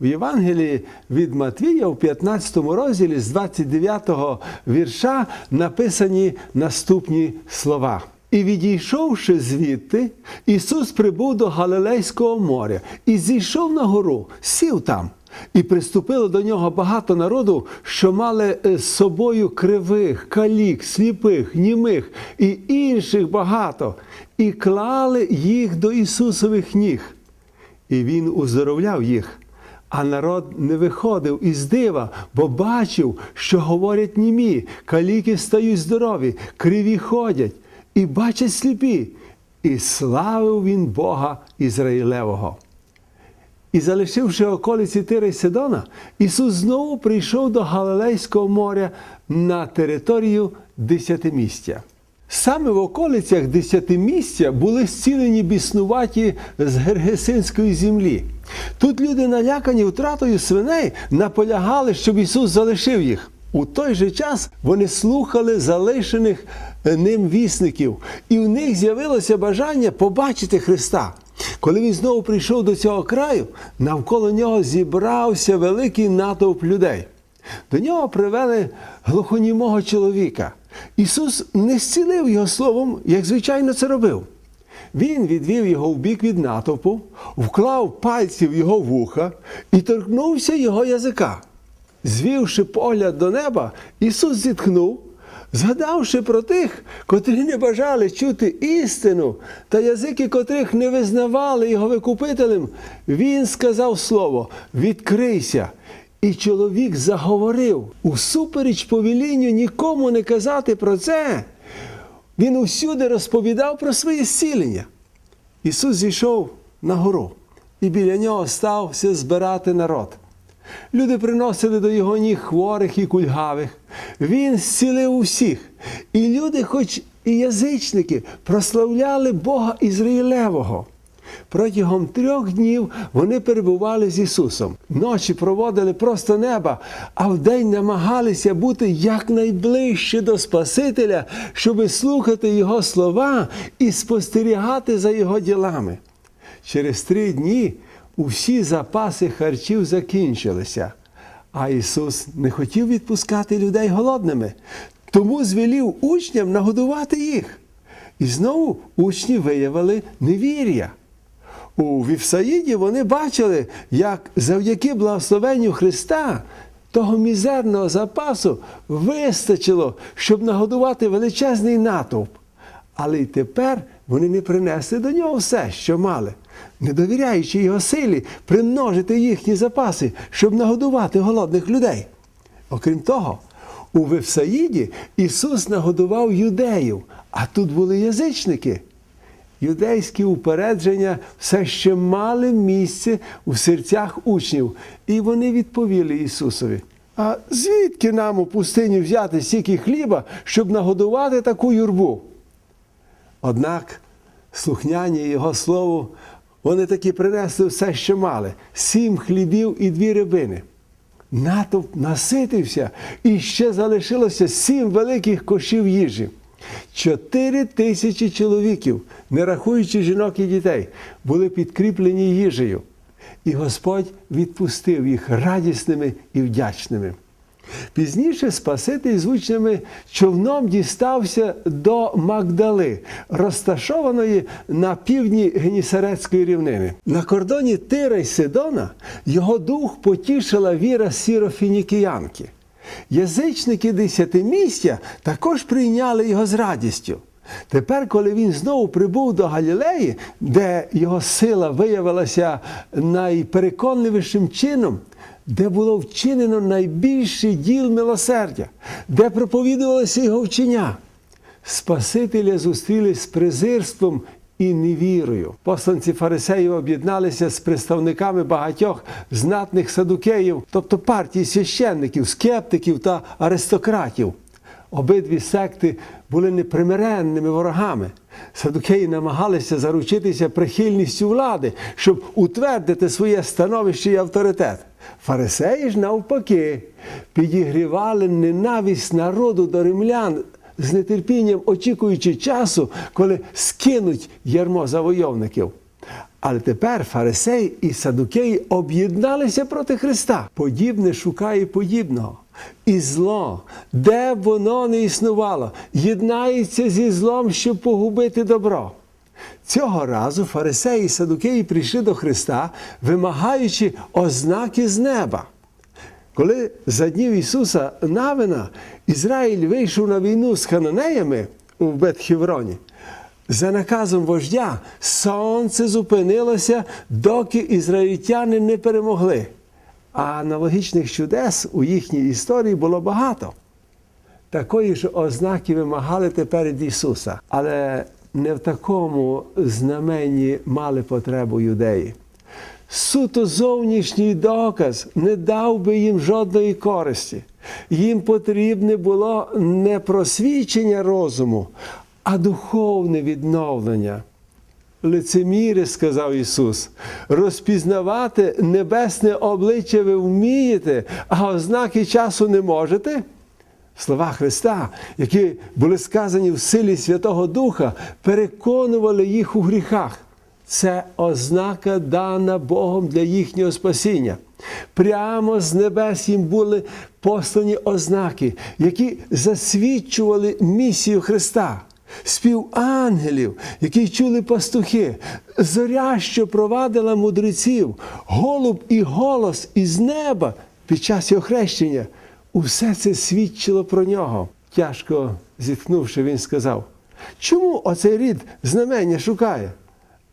В Євангелії від Матвія в 15 розділі з 29 вірша написані наступні слова. І відійшовши звідти, Ісус прибув до Галилейського моря і зійшов на гору, сів там. І приступило до нього багато народу, що мали е, з собою кривих, калік, сліпих, німих і інших багато, і клали їх до Ісусових ніг. І він уздоровляв їх. А народ не виходив із дива, бо бачив, що говорять німі, каліки стають здорові, криві ходять, і бачать сліпі. І славив він Бога Ізраїлевого. І залишивши околиці Тира й Сидона, Ісус знову прийшов до Галилейського моря на територію десятимістя. Саме в околицях десятимістя були зцілені біснуваті з Гергесинської землі. Тут люди, налякані втратою свиней, наполягали, щоб Ісус залишив їх. У той же час вони слухали залишених е, ним вісників, і в них з'явилося бажання побачити Христа. Коли він знову прийшов до цього краю, навколо нього зібрався великий натовп людей. До нього привели глухонімого чоловіка. Ісус не зцілив його словом, як звичайно це робив. Він відвів його в бік від натовпу, вклав пальці в його вуха і торкнувся його язика. Звівши погляд до неба, Ісус зітхнув, згадавши про тих, котрі не бажали чути істину, та язики котрих не визнавали його викупителем, Він сказав слово: Відкрийся! І чоловік заговорив усупереч повелінню нікому не казати про це. Він усюди розповідав про своє зцілення. Ісус зійшов на гору, і біля нього стався збирати народ. Люди приносили до його ніг хворих і кульгавих. Він зцілив усіх. І люди, хоч і язичники, прославляли Бога Ізраїлевого. Протягом трьох днів вони перебували з Ісусом. Ночі проводили просто неба, а вдень намагалися бути якнайближче до Спасителя, щоби слухати Його слова і спостерігати за Його ділами. Через три дні усі запаси харчів закінчилися, а Ісус не хотів відпускати людей голодними, тому звелів учням нагодувати їх. І знову учні виявили невір'я. У Вівсаїді вони бачили, як завдяки благословенню Христа того мізерного запасу вистачило, щоб нагодувати величезний натовп. Але й тепер вони не принесли до нього все, що мали, не довіряючи його силі примножити їхні запаси, щоб нагодувати голодних людей. Окрім того, у Вифсаїді Ісус нагодував юдеїв, а тут були язичники. Юдейські упередження все ще мали місце у серцях учнів, і вони відповіли Ісусові. А звідки нам у пустині взяти стільки хліба, щоб нагодувати таку юрбу? Однак, слухняні Його слову, вони таки принесли все, що мали: сім хлібів і дві рибини. Натовп наситився, і ще залишилося сім великих кошів їжі. Чотири тисячі чоловіків, не рахуючи жінок і дітей, були підкріплені їжею. І Господь відпустив їх радісними і вдячними. Пізніше Спаситель з учнями човном дістався до Магдали, розташованої на півдні Генісарецької рівнини. На кордоні Тира й Сидона його дух потішила віра сірофінікіянки. Язичники десятимістя також прийняли його з радістю. Тепер, коли він знову прибув до Галілеї, де його сила виявилася найпереконливішим чином, де було вчинено найбільший діл милосердя, де проповідувалося його вчення, Спасителя зустріли з презирством і невірою. Посланці фарисеїв об'єдналися з представниками багатьох знатних садукеїв, тобто партії священників, скептиків та аристократів. Обидві секти були непримиренними ворогами. Садукеї намагалися заручитися прихильністю влади, щоб утвердити своє становище і авторитет. Фарисеї ж, навпаки, підігрівали ненависть народу до римлян з нетерпінням очікуючи часу, коли скинуть ярмо завойовників. Але тепер фарисеї і садукеї об'єдналися проти Христа. Подібне шукає подібного. І зло, де б воно не існувало, єднається зі злом, щоб погубити добро. Цього разу фарисеї і садукеї прийшли до Христа, вимагаючи ознаки з неба. Коли за днів Ісуса Навина Ізраїль вийшов на війну з хананеями у Бетхівроні, за наказом вождя сонце зупинилося, доки ізраїльтяни не перемогли. А аналогічних чудес у їхній історії було багато. Такої ж ознаки вимагали тепер від Ісуса, але не в такому знаменні мали потребу юдеї. Суто зовнішній доказ не дав би їм жодної користі. Їм потрібне було не просвічення розуму, а духовне відновлення. Лицеміри, сказав Ісус, розпізнавати небесне обличчя ви вмієте, а ознаки часу не можете. Слова Христа, які були сказані в силі Святого Духа, переконували їх у гріхах. Це ознака дана Богом для їхнього спасіння. Прямо з небес їм були послані ознаки, які засвідчували місію Христа. Спів ангелів, які чули пастухи, зоря, що провадила мудреців, голуб і голос із неба під час його хрещення. Усе це свідчило про нього. Тяжко зітхнувши, він сказав: чому оцей рід знамення шукає?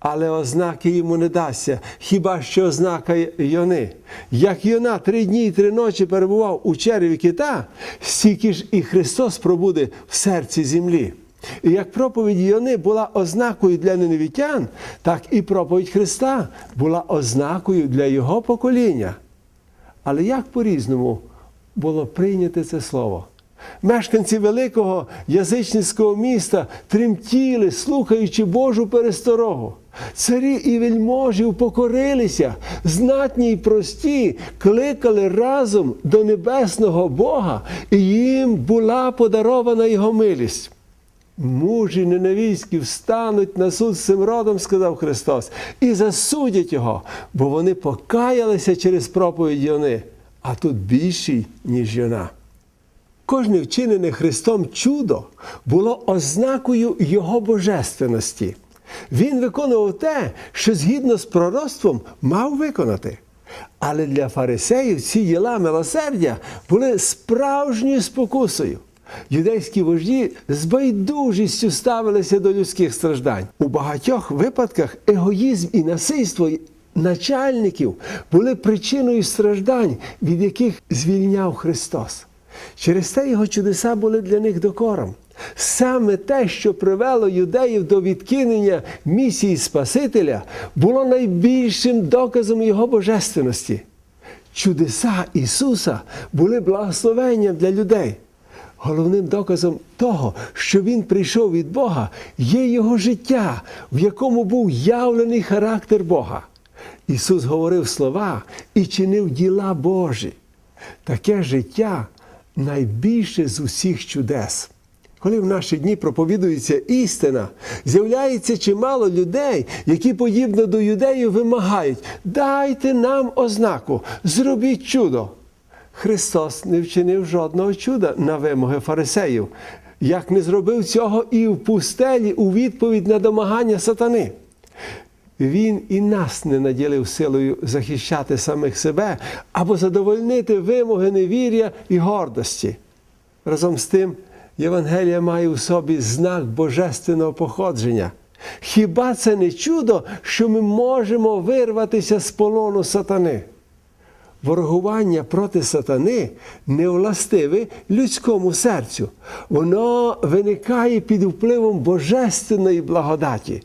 Але ознаки йому не дасться, хіба що ознака Йони. Як Йона три дні і три ночі перебував у черві кита, стільки ж і Христос пробуде в серці землі. І як проповідь Йони була ознакою для неневітян, так і проповідь Христа була ознакою для Його покоління. Але як по-різному було прийняте це слово? Мешканці великого язичницького міста тремтіли, слухаючи Божу пересторогу. Царі і вельможі упокорилися, знатні й прості, кликали разом до небесного Бога, і їм була подарована його милість. Мужі ненавійські встануть на суд з цим родом, сказав Христос, і засудять його, бо вони покаялися через проповідь Йони, а тут більші, ніж Йона. Кожне вчинене Христом чудо було ознакою Його божественності. Він виконував те, що згідно з пророцтвом мав виконати. Але для фарисеїв ці діла милосердя були справжньою спокусою. Юдейські вожді з байдужістю ставилися до людських страждань. У багатьох випадках егоїзм і насильство начальників були причиною страждань, від яких звільняв Христос. Через те його чудеса були для них докором. Саме те, що привело юдеїв до відкинення місії Спасителя, було найбільшим доказом Його божественності. Чудеса Ісуса були благословенням для людей. Головним доказом того, що Він прийшов від Бога, є Його життя, в якому був явлений характер Бога. Ісус говорив слова і чинив діла Божі. Таке життя найбільше з усіх чудес. Коли в наші дні проповідується істина, з'являється чимало людей, які, подібно до юдеїв, вимагають: дайте нам ознаку, зробіть чудо. Христос не вчинив жодного чуда на вимоги фарисеїв, як не зробив цього і в пустелі у відповідь на домагання сатани. Він і нас не наділив силою захищати самих себе або задовольнити вимоги невір'я і гордості. Разом з тим, Євангелія має у собі знак божественного походження. Хіба це не чудо, що ми можемо вирватися з полону сатани? Ворогування проти сатани не властиве людському серцю. Воно виникає під впливом божественної благодаті.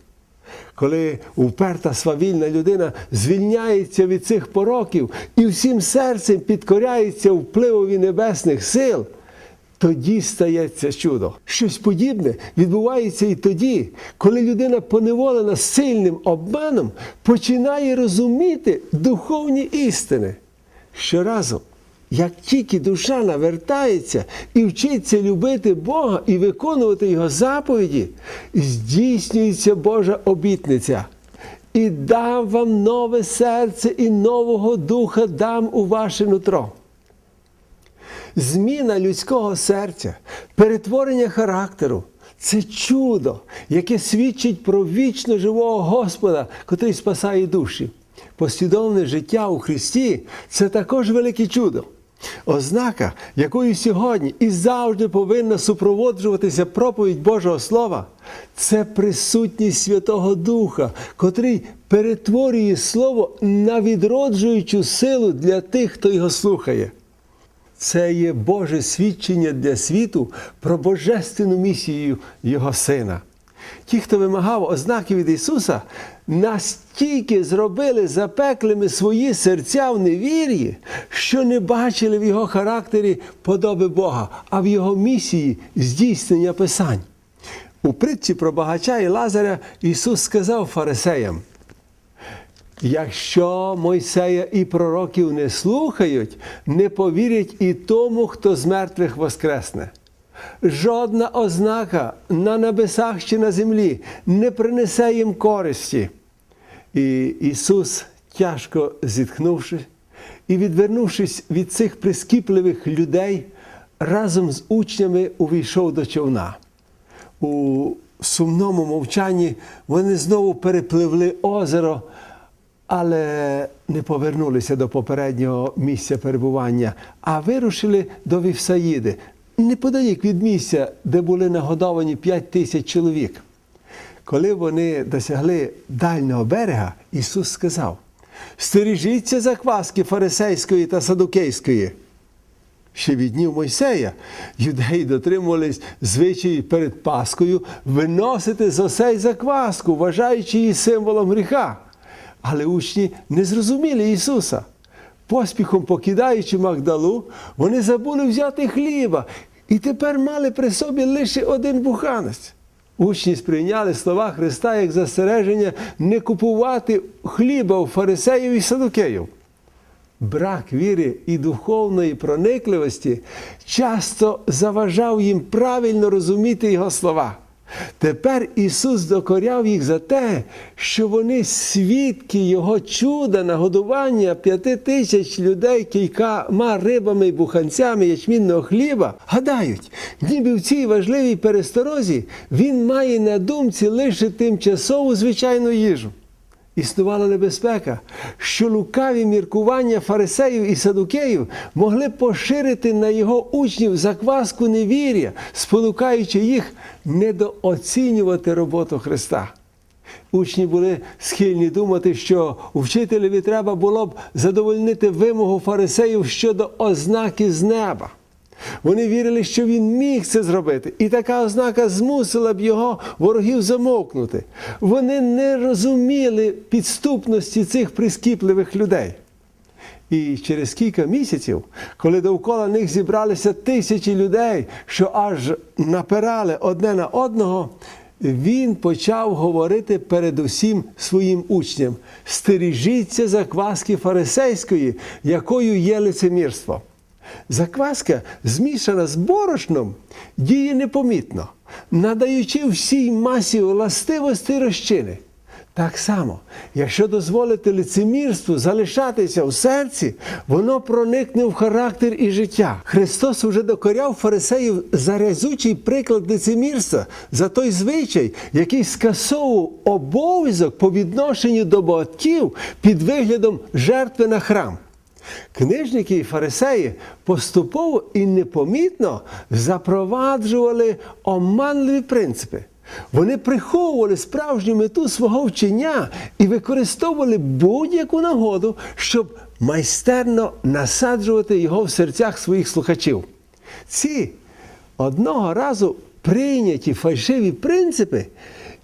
Коли уперта свавільна людина звільняється від цих пороків і всім серцем підкоряється впливові небесних сил, тоді стається чудо. Щось подібне відбувається і тоді, коли людина, поневолена сильним обманом, починає розуміти духовні істини. Щоразу, як тільки душа навертається і вчиться любити Бога і виконувати Його заповіді, здійснюється Божа обітниця. і дам вам нове серце і нового духа дам у ваше нутро. Зміна людського серця, перетворення характеру це чудо, яке свідчить про вічно живого Господа, котрий спасає душі. Послідовне життя у Христі це також велике чудо. Ознака, якою сьогодні і завжди повинна супроводжуватися проповідь Божого Слова, це присутність Святого Духа, котрий перетворює Слово на відроджуючу силу для тих, хто його слухає. Це є Боже свідчення для світу про божественну місію Його Сина. Ті, хто вимагав ознаки від Ісуса, настільки зробили запеклими свої серця в невір'ї, що не бачили в Його характері подоби Бога, а в Його місії здійснення Писань. У притчі про багача і Лазаря Ісус сказав фарисеям: Якщо Мойсея і пророків не слухають, не повірять і тому, хто з мертвих воскресне. Жодна ознака на небесах чи на землі не принесе їм користі. І Ісус, тяжко зітхнувши і відвернувшись від цих прискіпливих людей, разом з учнями увійшов до човна. У сумному мовчанні вони знову перепливли озеро, але не повернулися до попереднього місця перебування, а вирушили до Вівсаїди, неподалік від місця, де були нагодовані п'ять тисяч чоловік. Коли вони досягли дальнього берега, Ісус сказав: Стережіться закваски фарисейської та садукейської. Ще від днів Мойсея юдеї дотримувались звичаї перед Паскою виносити з осей закваску, вважаючи її символом гріха. Але учні не зрозуміли Ісуса. Поспіхом покидаючи Магдалу, вони забули взяти хліба і тепер мали при собі лише один буханець. Учні сприйняли слова Христа як застереження не купувати хліба у фарисеїв і садукеїв. Брак віри і духовної проникливості часто заважав їм правильно розуміти Його слова. Тепер Ісус докоряв їх за те, що вони свідки Його чуда нагодування п'яти тисяч людей кількома рибами і буханцями ячмінного хліба. Гадають, ніби в цій важливій пересторозі Він має на думці лише тимчасову звичайну їжу. Існувала небезпека, що лукаві міркування фарисеїв і садукеїв могли поширити на його учнів закваску невір'я, спонукаючи їх недооцінювати роботу Христа. Учні були схильні думати, що вчителеві треба було б задовольнити вимогу фарисеїв щодо ознаки з неба. Вони вірили, що він міг це зробити, і така ознака змусила б його ворогів замовкнути. Вони не розуміли підступності цих прискіпливих людей. І через кілька місяців, коли довкола них зібралися тисячі людей, що аж напирали одне на одного, він почав говорити передусім своїм учням: стережіться закваски фарисейської, якою є лицемірство. Закваска, змішана з борошном, діє непомітно, надаючи всій масі властивості розчини. Так само, якщо дозволити лицемірству залишатися в серці, воно проникне в характер і життя. Христос уже докоряв фарисеїв за разючий приклад лицемірства, за той звичай, який скасовував обов'язок по відношенню до батьків під виглядом жертви на храм. Книжники і фарисеї поступово і непомітно запроваджували оманливі принципи. Вони приховували справжню мету свого вчення і використовували будь-яку нагоду, щоб майстерно насаджувати його в серцях своїх слухачів. Ці одного разу прийняті фальшиві принципи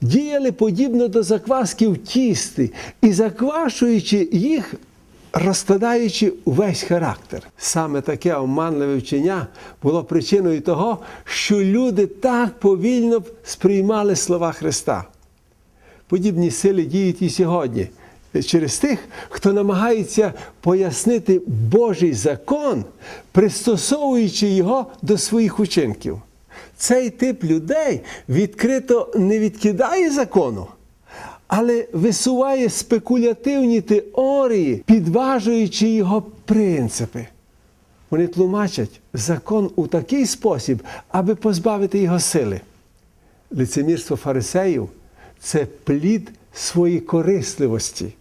діяли подібно до закваски в тісті і заквашуючи їх розкладаючи увесь характер. Саме таке оманливе вчення було причиною того, що люди так повільно сприймали слова Христа. Подібні сили діють і сьогодні. Через тих, хто намагається пояснити Божий закон, пристосовуючи його до своїх учинків. Цей тип людей відкрито не відкидає закону, але висуває спекулятивні теорії, підважуючи його принципи. Вони тлумачать закон у такий спосіб, аби позбавити його сили. Лицемірство фарисеїв це плід своєї корисливості.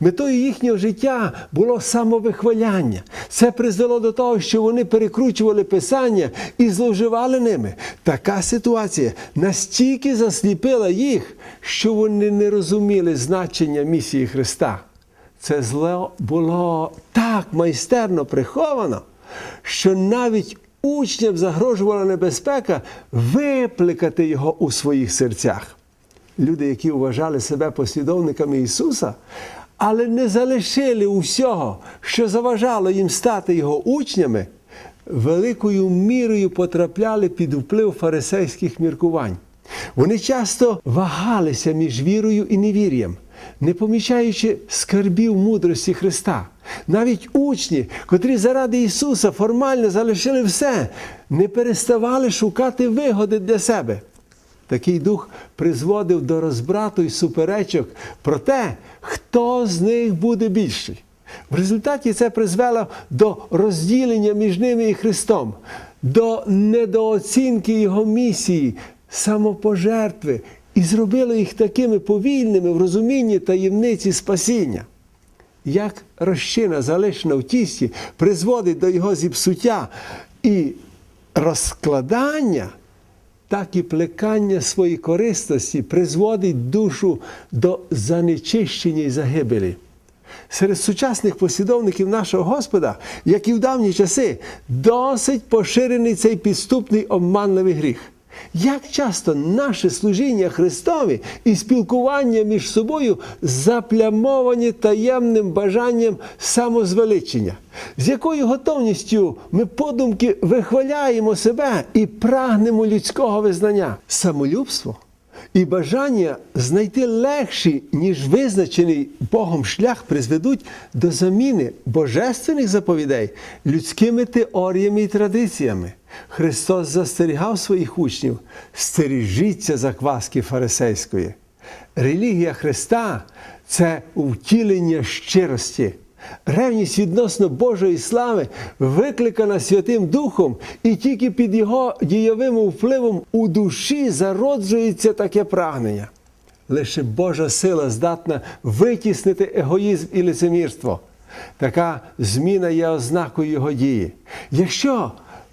Метою їхнього життя було самовихваляння. Це призвело до того, що вони перекручували писання і зловживали ними. Така ситуація настільки засліпила їх, що вони не розуміли значення місії Христа. Це зло було так майстерно приховано, що навіть учням загрожувала небезпека викликати його у своїх серцях. Люди, які вважали себе послідовниками Ісуса, але не залишили усього, що заважало їм стати його учнями, великою мірою потрапляли під вплив фарисейських міркувань. Вони часто вагалися між вірою і невір'ям, не помічаючи скарбів мудрості Христа. Навіть учні, котрі заради Ісуса формально залишили все, не переставали шукати вигоди для себе. Такий дух призводив до розбрату і суперечок про те, хто з них буде більший. В результаті це призвело до розділення між ними і Христом, до недооцінки Його місії, самопожертви і зробило їх такими повільними в розумінні таємниці спасіння. Як розчина, залишена в тісті, призводить до його зіпсуття і розкладання, так і плекання своєї користості призводить душу до занечищення і загибелі. Серед сучасних послідовників нашого Господа, як і в давні часи, досить поширений цей підступний обманливий гріх. Як часто наше служіння Христові і спілкування між собою заплямовані таємним бажанням самозвеличення, з якою готовністю ми подумки вихваляємо себе і прагнемо людського визнання, самолюбство і бажання знайти легший, ніж визначений Богом шлях, призведуть до заміни божественних заповідей людськими теоріями і традиціями. Христос застерігав своїх учнів: стережіться закваски фарисейської. Релігія Христа це втілення щирості. Ревність відносно Божої слави викликана Святим Духом, і тільки під його дієвим впливом у душі зароджується таке прагнення. Лише Божа сила здатна витіснити егоїзм і лицемірство. Така зміна є ознакою його дії. Якщо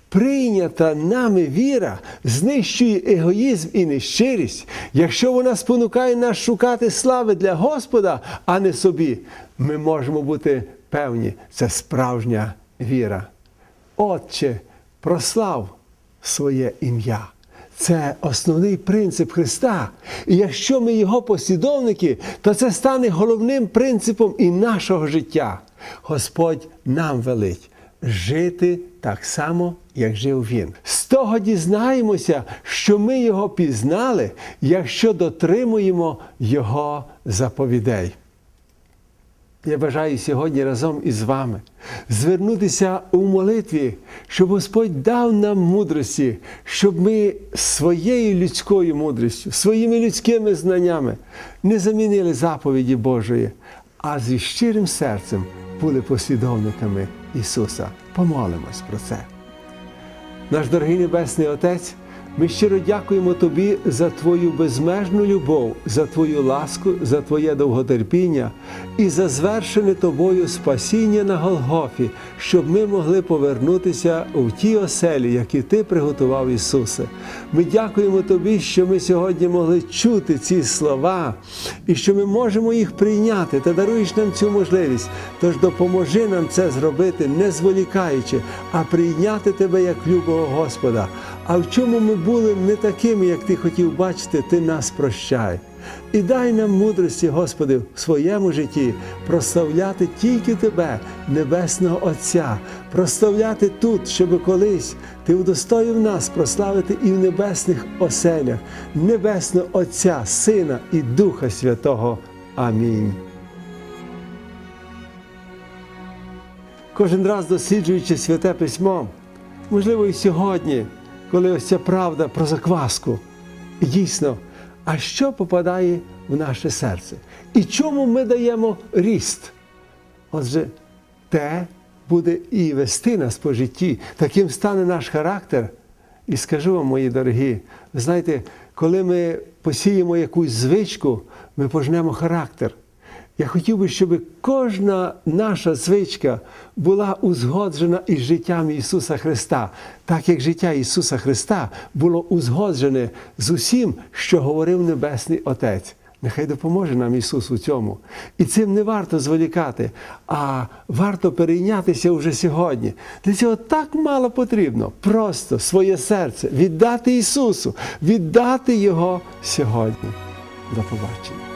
прийнята нами віра знищує егоїзм і нещирість, якщо вона спонукає нас шукати слави для Господа, а не собі, ми можемо бути певні, це справжня віра. Отче, прослав своє ім'я. Це основний принцип Христа. І якщо ми його послідовники, то це стане головним принципом і нашого життя. Господь нам велить жити так само, як жив він. З того дізнаємося, що ми його пізнали, якщо дотримуємо Його заповідей. Я бажаю сьогодні разом із вами звернутися у молитві, щоб Господь дав нам мудрості, щоб ми своєю людською мудрістю, своїми людськими знаннями не замінили заповіді Божої, а зі щирим серцем були послідовниками Ісуса. Помолимось про це. Наш дорогий Небесний Отець, ми щиро дякуємо Тобі за Твою безмежну любов, за Твою ласку, за Твоє довготерпіння і за звершене Тобою спасіння на Голгофі, щоб ми могли повернутися в ті оселі, які Ти приготував Ісусе. Ми дякуємо Тобі, що ми сьогодні могли чути ці слова і що ми можемо їх прийняти та даруєш нам цю можливість. Тож допоможи нам це зробити, не зволікаючи, а прийняти Тебе як любого Господа. А в чому ми були не такими, як Ти хотів бачити, Ти нас прощай. І дай нам мудрості, Господи, в своєму житті прославляти тільки Тебе, Небесного Отця, прославляти тут, щоб колись Ти удостоїв нас прославити і в небесних оселях, Небесного Отця, Сина і Духа Святого. Амінь. Кожен раз досліджуючи святе письмо, можливо, і сьогодні, коли ось ця правда про закваску. І дійсно, а що попадає в наше серце. І чому ми даємо ріст? Отже, те буде і вести нас по житті. Таким стане наш характер. І скажу вам, мої дорогі, ви знаєте, коли ми посіємо якусь звичку, ми пожнемо характер. Я хотів би, щоб кожна наша звичка була узгоджена із життям Ісуса Христа, так як життя Ісуса Христа було узгоджене з усім, що говорив Небесний Отець. Нехай допоможе нам Ісус у цьому. І цим не варто зволікати, а варто перейнятися вже сьогодні. Для цього так мало потрібно просто своє серце віддати Ісусу, віддати Його сьогодні. До побачення.